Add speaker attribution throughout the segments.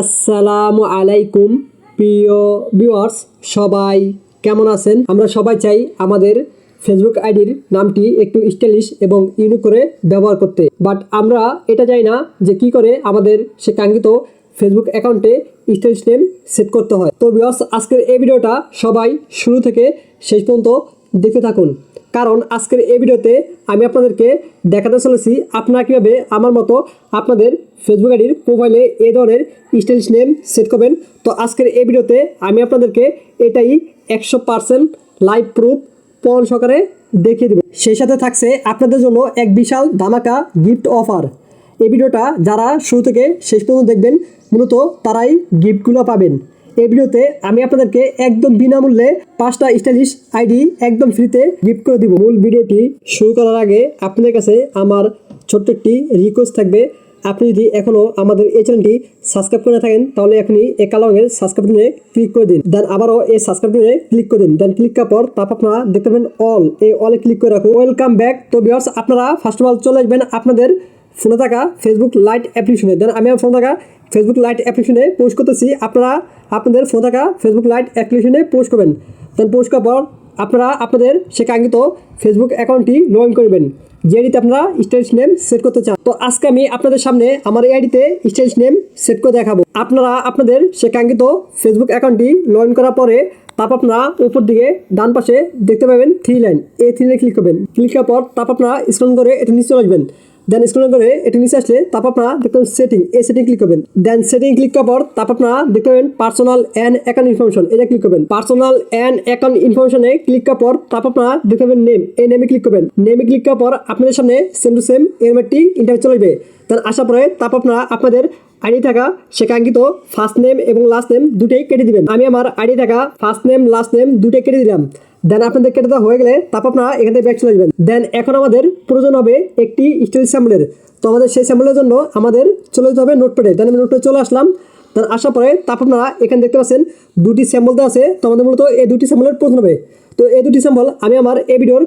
Speaker 1: আসসালামু আলাইকুম, প্রিয় ভিউয়ার্স সবাই কেমন আছেন? আমরা সবাই চাই আমাদের ফেসবুক আইডির নামটি একটু স্টাইলিশ এবং ইউনিক করে ব্যবহার করতে। বাট আমরা এটা চাই না যে কি করে আমাদের সে কাঙ্ক্ষিত ফেসবুক অ্যাকাউন্টে স্টাইলিশ নেম সেট করতে হয়। তো ভিউয়ার্স আজকের এই ভিডিওটা সবাই শুরু থেকে শেষ পর্যন্ত দেখতে থাকুন। কারণ আজকের এই ভিডিওতে আমি আপনাদেরকে দেখাতে চলেছি আপনারা কীভাবে আমার মতো আপনাদের ফেসবুক আইডির প্রোফাইলে এই ধরনের স্টাইলিশ নেম সেট করবেন। তো আজকের এই ভিডিওতে আমি আপনাদেরকে এটাই একশো পার্সেন্ট লাইভ প্রুফ প্রমাণ সহকারে দেখিয়ে দেবো। সেই সাথে থাকছে আপনাদের জন্য এক বিশাল ধামাকা গিফট অফার এই ভিডিওটা যারা শুরু থেকে শেষ পর্যন্ত দেখবেন, মূলত তারাই গিফটগুলো পাবেন। এই ভিডিওতে আমি আপনাদেরকে একদম বিনামূল্যে পাঁচটা স্টাইলিশ আইডি একদম ফ্রিতে গিফট করে দিব। মূল ভিডিওটি শুরু করার আগে আপনাদের কাছে আমার ছোট্ট একটি রিকোয়েস্ট থাকবে। আপনি যদি এখনও আমাদের এই চ্যানেলটি সাবস্ক্রাইব করে না থাকেন, তাহলে এখনই এই কালো রঙের সাবস্ক্রাইব বাটনে ক্লিক করে দিন। দেন আবারও এই সাবস্ক্রাইব বাটনে ক্লিক করে দিন। দেন ক্লিক করার পর তারপর আপনারা দেখতে পাবেন অল এই অলে ক্লিক করে রাখুন। ওয়েলকাম ব্যাক তো বিয়ার্স আপনারা ফার্স্ট অফ অল চলে আসবেন আপনাদের ফোনে থাকা ফেসবুক লাইট অ্যাপ্লিকেশনে দেন আমি আমার ফোনে থাকা ফেসবুক লাইট অ্যাপ্লিকেশনে পোস্ট করতেছি। আপনারা আপনাদের ফোনে থাকা ফেসবুক লাইট অ্যাপ্লিকেশনে পোস্ট করবেন। দেন পোস্ট করার পর আপনারা আপনাদের সে কাঙ্ক্ষিত ফেসবুক অ্যাকাউন্টটি লগ ইন করবেন। যে আইডিতে আপনারা স্টাইলিশ নেম সেট করতে চান। তো আজকে আমি আপনাদের সামনে আমার এই আইডিতে স্টাইলিশ নেম সেট করে দেখাবো। আপনারা আপনাদের সে কাঙ্ক্ষিত ফেসবুক অ্যাকাউন্টটি লগ ইন করার পরে তারপর আপনারা উপর দিকে ডান পাশে দেখতে পাবেন থ্রি লাইন এই থ্রি লাইনে ক্লিক করবেন। ক্লিক করার পর তারপর আপনারা স্ক্রল করে এটা নিচে চলে আসবেন। দেন স্ক্রল করে এটা নিচে আসলে তারপর আপনারা দেখতে পাবেন সেটিং এই সেটিং ক্লিক করবেন। দেন সেটিং ক্লিক করার পর তারপর আপনারা দেখতে পাবেন পার্সোনাল অ্যান্ড অ্যাকাউন্ট ইনফরমেশন এটা ক্লিক করবেন। পার্সোনাল অ্যান্ড অ্যাকাউন্ট ইনফরমেশনে ক্লিক করার পর তারপর আপনারা দেখতে পাবেন নেম এই নেমে ক্লিক করবেন। নেমে ক্লিক করার পর আপনাদের সামনে সেম টু সেম এরম একটি ইন্টারভিউ চলে আসবে। দেন আসার পরে তারপর আপনারা আপনাদের আইডি থাকা সে কাঙ্ক্ষিত ফার্স্ট নেম এবং লাস্ট নেম দুটোই কেটে দিবেন। আমি আমার আইডি থাকা ফার্স্ট নেম লাস্ট নেম দুটোই কেটে দিলাম। দেন আপনাদের কেটে হয়ে গেলে তারপর আপনারা এখান থেকে ব্যাক চলে যাবেন দেন এখন আমাদের প্রয়োজন হবে একটি স্টিল স্যাম্পলের তো আমাদের সেই স্যাম্পলের জন্য আমাদের চলে যেতে হবে নোটপ্যাডে দেন আমি নোটপ্যাডে চলে আসলাম। দেন আসার পরে তারপর আপনারা এখানে দেখতে পাচ্ছেন দুটি স্যাম্পল দেওয়া আছে। তো আমাদের মূলত এই দুটি স্যাম্পলের প্রয়োজন হবে। তো এই দুটি স্যাম্পল আমি আমার এই ভিডিওর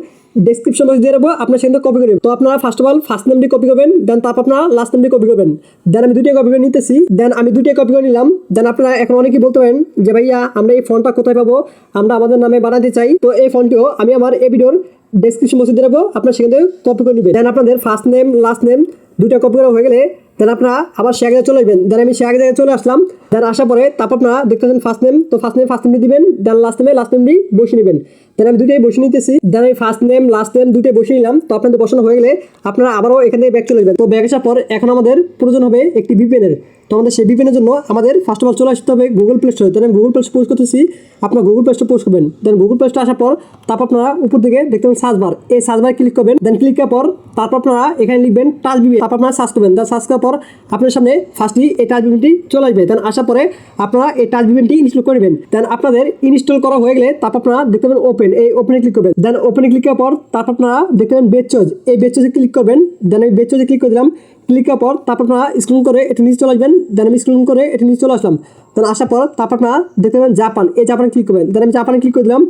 Speaker 1: ডেসক্রিপশন বক্স দিয়ে রাখব, আপনার সেখানে কপি করবেন তো আপনারা ফার্স্ট অফ অল ফার্স্ট নেমটি কপি করবেন দেন তারপর আপনারা লাস্ট নেমটি কপি করবেন। দেন আমি দুটোই কপি করে নিতেছি দেন আমি দুটোই কপি করে নিলাম। দেন আপনারা এখন অনেকেই বলতে পারেন যে, ভাইয়া, আমরা এই ফোনটা কোথায় পাবো? আমরা আমাদের নামে বানাতে চাই। তো এই ফোনটিও আমি আমার এই ভিডিওর ডেসক্রিপশন বক্সে দিয়ে রাখব, আপনার সেখান থেকে কপি করে নেবেন। দেন আপনাদের ফার্স্ট নেম লাস্ট নেম দুটা কপি করা হয়ে গেলে দেন আপনারা আবার সে আগে চলে আসবেন। দেন আমি সে আগে চলে আসলাম। দেন আসার পরে তারপর আপনারা দেখতে পাচ্ছেন ফার্স্ট নেম তো ফার্স্ট নেম ফার্স্ট নেমটি দিবেন। দেন লাস্ট নেমে লাস্ট নেম দিয়ে বসে নেবেন। দেন আমি দুটোই বসে নিতেছি। দেন আমি ফার্স্ট নেম লাস্ট নেম দুটোই বসে নিলাম। তো আপনাদের বসানো হয়ে গেলে আপনারা আবারও এখান থেকে ব্যাগ চলে যাবেন তো ব্যাগ আসার পর এখন আমাদের প্রয়োজন হবে একটি বিপেনের তো আমাদের সেই বিপেনের জন্য আমাদের ফার্স্ট অফ অল চলে আসতে হবে গুগল প্লে স্টোরে আমি গুগল প্লে স্টোর পোস্ট করতেছি, আপনার গুগল প্লে স্টোর পোস্ট করবেন। দেন গুগল প্লে স্টোর আসার পর, তারপর আপনারা উপর দিকে দেখতে পাবেন সার্চ বার এই সার্চ বার ক্লিক করবেন দেন ক্লিক করার পর, তারপর আপনারা এখানে লিখবেন টাচ বিবি তারপর আপনারা সার্চ করবেন। দেন সার্চ করার পর আপনার সামনে ফার্স্টলি এই টাচ বিবিটি চলে আসবে। দেন আসার পরে আপনারা এই টাচ বিবিটি ইনস্টল করবেন দেন আপনাদের ইনস্টল করা হয়ে গেলে তারপর আপনারা দেখতে পাবেন ওপেন এই ওপেনে ক্লিক করবেন। দেন ওপেনে ক্লিক করার পর, তারপর আপনারা দেখতে পাবেন বেচজ এই বেচজে ক্লিক করবেন। দেন আমি বেচজে ক্লিক করে দিলাম। ক্লিক করার পর তারপর আপনারা স্ক্রিন করে এটা নিচে চলে আসবেন দেন আমি স্ক্রিন করে এটা নিচে চলে আসলাম। দেন আসার পর তারপর আপনারা দেখতে পাবেন জাপান, এই জাপানে ক্লিক করবেন। দেন আমি জাপানে ক্লিক করে দিলাম।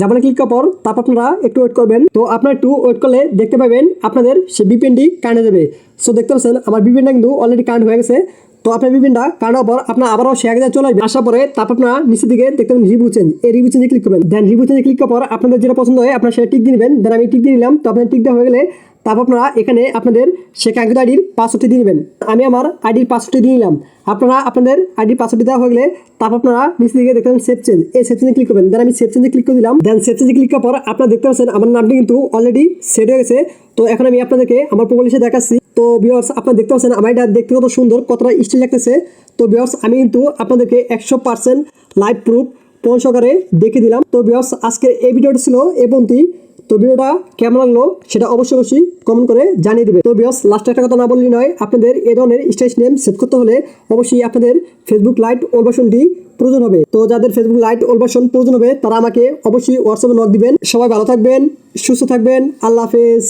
Speaker 1: জাপানে ক্লিক করার পর তারপর আপনারা একটু ওয়েট করবেন। তো আপনারা একটু ওয়েট করলে দেখতে পাবেন আপনাদের সে বিপিএনটি কারেন্ট যাবে। সো দেখতে পাচ্ছেন, আমার বিপিএনটা কিন্তু অলরেডি কারেন্ট হয়ে গেছে। তো আপনার কারেন্ট হওয়ার পর আপনার আবারও সে আগে চলে আসবে আসার পরে তারপর আপনারা নিচের দিকে দেখতে পাবেন রিভিউ চেঞ্জ এই রিভিউ চেঞ্জে ক্লিক করবেন। দেন রিভিউ চেঞ্জে ক্লিক করার পর আপনাদের যেটা পছন্দ হয়, আপনার সেটা টিক দিয়ে নেবেন। দেন আমি টিক দিয়ে নিলাম। তো আপনার টিক দেওয়া হয়ে গেলে তারপর আপনারা এখানে আপনাদের সে কাঙ্ক্ষিত আইডির পাসওয়ার্ডটি দিয়ে নেবেন আমি আমার আইডির পাসওয়ার্ডটি দিয়ে নিলাম। আপনারা, আপনাদের আইডির পাসওয়ার্ডটি দেওয়া হয়ে গেলে তারপর আপনারা নিচে দিকে দেখবেন সেভ চেঞ্জ এই সেভ চেঞ্জে ক্লিক করবেন। দেন আমি সেভ চেঞ্জে ক্লিক করে দিলাম। দেন সেভ চেঞ্জে ক্লিক করার পর আপনারা দেখতে পাচ্ছেন আমার নামটি কিন্তু অলরেডি সেট হয়ে গেছে। তো এখন আমি আপনাদেরকে আমার প্রোফাইল দেখাচ্ছি। তো বিয়ার্স আপনারা দেখতে পাচ্ছেন আমার এটা দেখতে কত সুন্দর, কতটা স্টাইল লাগতেছে। তো বিয়ার্স আমি কিন্তু আপনাদেরকে একশো পার্সেন্ট লাইভ প্রুফ পৌঁছ সহকারে দেখে দিলাম। তো বিয়ার্স আজকের এই ভিডিওটা ছিল এ পর্যন্তই। তো ভিডিওটা কেমন লাগল সেটা অবশ্যই অবশ্যই কমেন্ট করে জানিয়ে দেবে। তো বিয়স লাস্ট একটা কথা না বললি নয়, আপনাদের এ ধরনের স্টেজ নেম সেট করতে হলে অবশ্যই আপনাদের ফেসবুক লাইট ওলবাসনটি প্রয়োজন হবে। তো যাদের ফেসবুক লাইট ওলবাসন প্রয়োজন হবে, তারা আমাকে অবশ্যই হোয়াটসঅ্যাপে নক দিবেন। সবাই ভালো থাকবেন, সুস্থ থাকবেন, আল্লাহ হাফেজ।